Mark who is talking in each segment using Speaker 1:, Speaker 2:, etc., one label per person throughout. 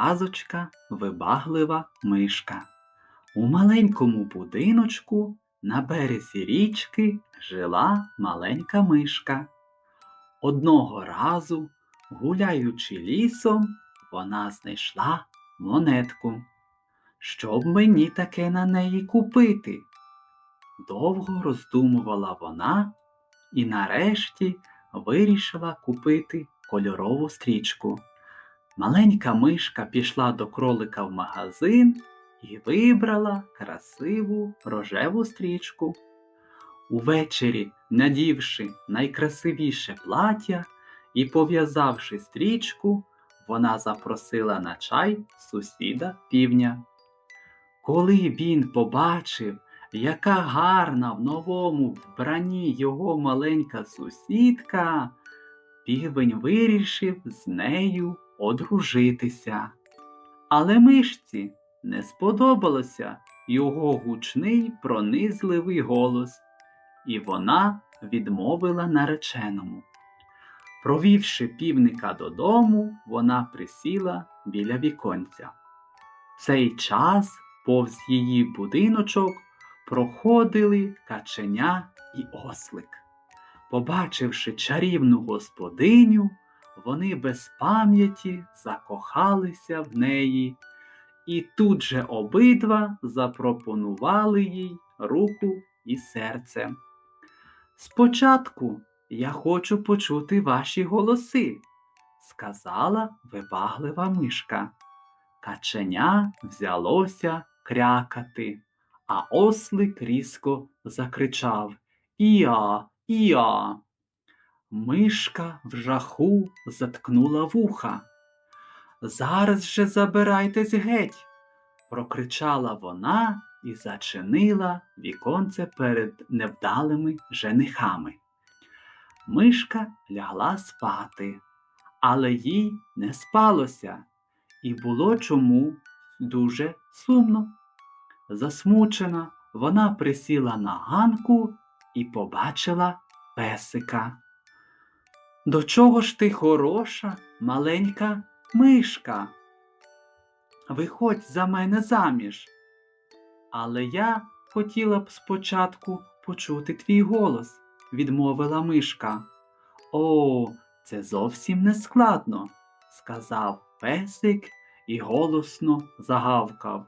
Speaker 1: Казочка Вибаглива мишка. У маленькому будиночку на березі річки жила маленька мишка. Одного разу, гуляючи лісом, вона знайшла монетку. Щоб мені таке на неї купити? Довго роздумувала вона і нарешті вирішила купити кольорову стрічку. Маленька мишка пішла до кролика в магазин і вибрала красиву рожеву стрічку. Увечері, надівши найкрасивіше плаття і пов'язавши стрічку, вона запросила на чай сусіда півня. Коли він побачив, яка гарна в новому вбранні його маленька сусідка, півень вирішив з нею одружитися. Але мишці не сподобалося його гучний пронизливий голос, і вона відмовила нареченому. Провівши півника додому, вона присіла біля віконця. В цей час повз її будиночок проходили каченя і ослик. Побачивши чарівну господиню, вони без пам'яті закохалися в неї, і тут же обидва запропонували їй руку і серце. Спочатку я хочу почути ваші голоси, сказала вибаглива мишка. Каченя взялося крякати, а ослик різко закричав Іа, іа. Мишка в жаху заткнула вуха. Зараз же забирайтесь геть, прокричала вона і зачинила віконце перед невдалими женихами. Мишка лягла спати, але їй не спалося, і було чому дуже сумно. Засмучена, вона присіла на ганку і побачила песика. До чого ж ти хороша, маленька мишка? Виходь за мене заміж. Але я хотіла б спочатку почути твій голос, відмовила мишка. О, це зовсім не складно, сказав песик і голосно загавкав.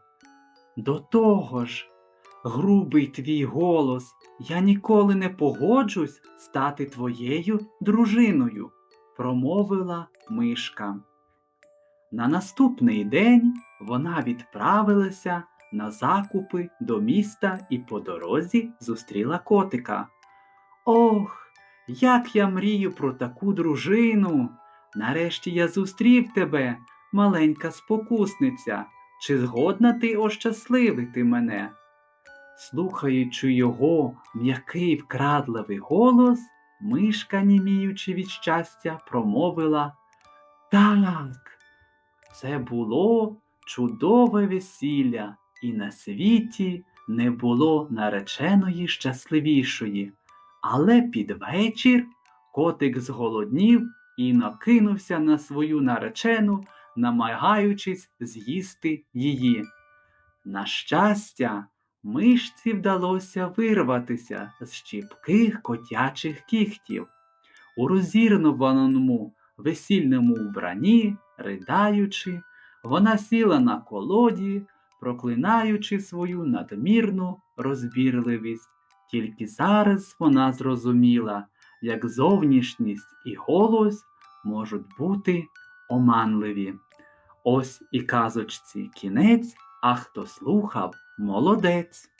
Speaker 1: До того ж, грубий твій голос, я ніколи не погоджусь стати твоєю дружиною, промовила мишка. На наступний день вона відправилася на закупи до міста і по дорозі зустріла котика. Ох, як я мрію про таку дружину. Нарешті я зустрів тебе, маленька спокусниця. Чи згодна ти ощасливити мене? Слухаючи його м'який вкрадливий голос, мишка, німіючи від щастя, промовила Так, це було чудове весілля, і на світі не було нареченої щасливішої. Але під вечір котик зголоднів і накинувся на свою наречену, намагаючись з'їсти її. На щастя, мишці вдалося вирватися з щіпких котячих кігтів. У розірваному весільному вбранні, ридаючи, вона сіла на колоді, проклинаючи свою надмірну розбірливість. Тільки зараз вона зрозуміла, як зовнішність і голос можуть бути оманливі. Ось і казочці кінець, а хто слухав, молодець.